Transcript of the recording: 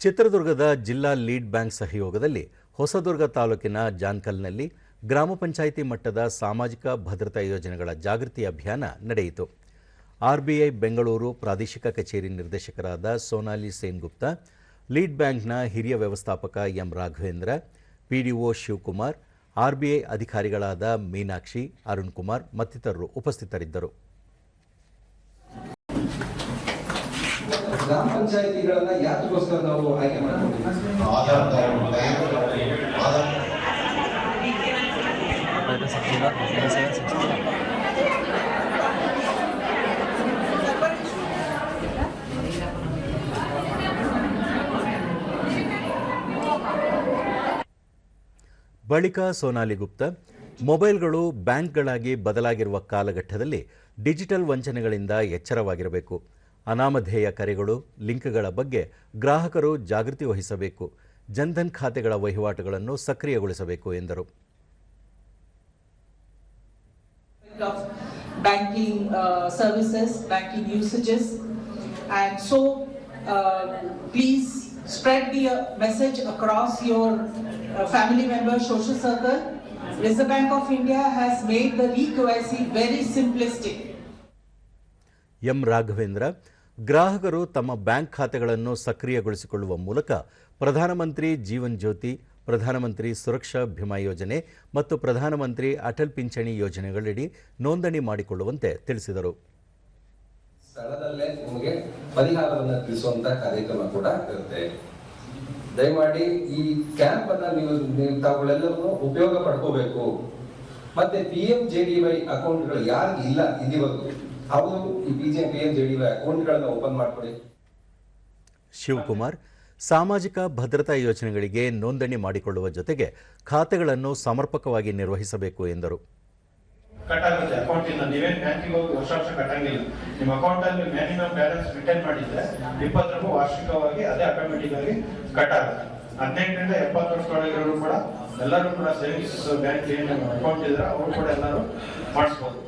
ಚಿತ್ರದುರ್ಗದ ಜಿಲ್ಲಾ lead bank ಸಹಯೋಗದಲ್ಲಿ ಹೊಸದುರ್ಗ ತಾಲೂಕಿನ ಜಾನ್ಕಲ್ನಲ್ಲಿ ಗ್ರಾಮ ಪಂಚಾಯಿತಿ ಮಟ್ಟದ ಸಾಮಾಜಿಕ ಭದ್ರತಾ ಯೋಜನೆಗಳ ಜಾಗೃತಿ ಅಭಿಯಾನ ನಡೆಯಿತು. ಆರ್ಬಿಐ ಬೆಂಗಳೂರು ಪ್ರಾದೇಶಿಕ ಕಚೇರಿ ನಿರ್ದೇಶಕರಾದ ಸೋನಾಲಿ ಸೇನ್ಗುಪ್ತಾ, ಲೀಡ್ ಬ್ಯಾಂಕ್ನ ಹಿರಿಯ ವ್ಯವಸ್ಥಾಪಕ M Raghavendra, PDO Shivakumar, RBI ಅಧಿಕಾರಿಗಳಾದ ಮೀನಾಕ್ಷಿ, ಅರುಣ್ ಕುಮಾರ್ ಮತ್ತಿತರರು ಉಪಸ್ಥಿತರಿದ್ದರು. ಗ್ರಾಮ ಪಂಚಾಯತಿಗಳನ್ನ ಯಾತಕ್ಕೋಸ್ಕರ ನಾವು ಆಯ್ಕೆ ಮಾಡ್ಕೊಂಡಿದ್ದೀವಿ. ಬಳಿಕ ಸೋನಾಲಿ ಗುಪ್ತ, ಮೊಬೈಲ್ಗಳು ಬ್ಯಾಂಕ್ಗಳಾಗಿ ಬದಲಾಗಿರುವ ಕಾಲಘಟ್ಟದಲ್ಲಿ ಡಿಜಿಟಲ್ ವಂಚನೆಗಳಿಂದ ಎಚ್ಚರವಾಗಿರಬೇಕು. ಅನಾಮಧೇಯ ಕರೆಗಳು ಲಿಂಕ್ಗಳ ಬಗ್ಗೆ ಗ್ರಾಹಕರು ಜಾಗೃತಿ ವಹಿಸಬೇಕು ಜನ್ಧನ್ ಖಾತೆಗಳ ವಹಿವಾಟುಗಳನ್ನು ಸಕ್ರಿಯಗೊಳಿಸಬೇಕು ಎಂದರು banking banking banking usages banking so And so, uh, please spread the uh, message across your uh, family member social circle. Reserve Bank of India has made the re-KYC very simplistic. M Raghavendra ಗ್ರಾಹಕರು ತಮ್ಮ bank ಖಾತೆಗಳನ್ನು ಸಕ್ರಿಯಗೊಳಿಸಿಕೊಳ್ಳುವ ಮೂಲಕ ಪ್ರಧಾನಮಂತ್ರಿ ಜೀವನ್ ಜ್ಯೋತಿ, ಪ್ರಧಾನಮಂತ್ರಿ ಸುರಕ್ಷಾ ಭೀಮಾ ಯೋಜನೆ ಮತ್ತು ಪ್ರಧಾನಮಂತ್ರಿ ಅಟಲ್ ಪಿಂಚಣಿ ಯೋಜನೆಗಳಡಿ ನೋಂದಣಿ ಮಾಡಿಕೊಳ್ಳುವಂತೆ ತಿಳಿಸಿದರು. ಸ್ಥಳದಲ್ಲೇ ನಿಮಗೆ ಪರಿಹಾರವನ್ನು ತಿಳಿಸುವಂತ ಕಾರ್ಯಕ್ರಮ ಕೂಡ ಇರುತ್ತೆ. ದಯಮಾಡಿ ಈ ಕ್ಯಾಂಪ್ ಅನ್ನ ನೀವು ತಾವುಗಳೆಲ್ಲರೂ ಉಪಯೋಗ ಪಡ್ಕೋಬೇಕು. ಮತ್ತೆ P M J D Y ಅಕೌಂಟ್ಗಳು ಯಾರು ಇಲ್ಲ ಇಲ್ಲಿವರೆಗೂ ಅವರು ಈ P J P D Y open ಮಾಡ್ಕೊಡಿ. ಶಿವಕುಮಾರ್ ಸಾಮಾಜಿಕ ಭದ್ರತಾ ಯೋಜನೆಗಳಿಗೆ ನೋಂದಣಿ ಮಾಡಿಕೊಳ್ಳುವ ಜೊತೆಗೆ ಖಾತೆಗಳನ್ನು ಸಮರ್ಪಕವಾಗಿ ನಿರ್ವಹಿಸಬೇಕು ಎಂದರು. ಕಟ್ ಆಗುತ್ತೆ ಅಕೌಂಟ್ ಇಂದ ನೀವೇನ್ ಬ್ಯಾಂಕಿಗೆ ಹೋಗಿ ವರ್ಷ ವರ್ಷ ಕಟ್ಟಂಗಿಲ್ಲ ನಿಮ್ಮ ಅಕೌಂಟ್ ಅಲ್ಲಿ ಮಿನಿಮಮ್ ಬ್ಯಾಲೆನ್ಸ್ ರಿಟರ್ನ್ ಮಾಡಿದ್ರೆ ಇಪ್ಪತ್ತು ರೂಪಾಯಿ ವಾರ್ಷಿಕವಾಗಿ ಅದೇ ಆಟೋಮೆಟಿಕ್ ಆಗಿ ಕಟ್ ಆಗುತ್ತೆ ಹದಿನೆಂಟರಿಂದ ಎಪ್ಪತ್ತು ವರ್ಷದೊಳಗಿರೋರು ಕೂಡ ಎಲ್ಲರೂ ಕೂಡ ಸೇವಿಂಗ್ಸ್ ಬ್ಯಾಂಕ್ ಏನು ಅಕೌಂಟ್ ಇದ್ರೆ ಅವರು ಕೂಡ ಎಲ್ಲರೂ ಮಾಡಿಸ್ಬೋದು.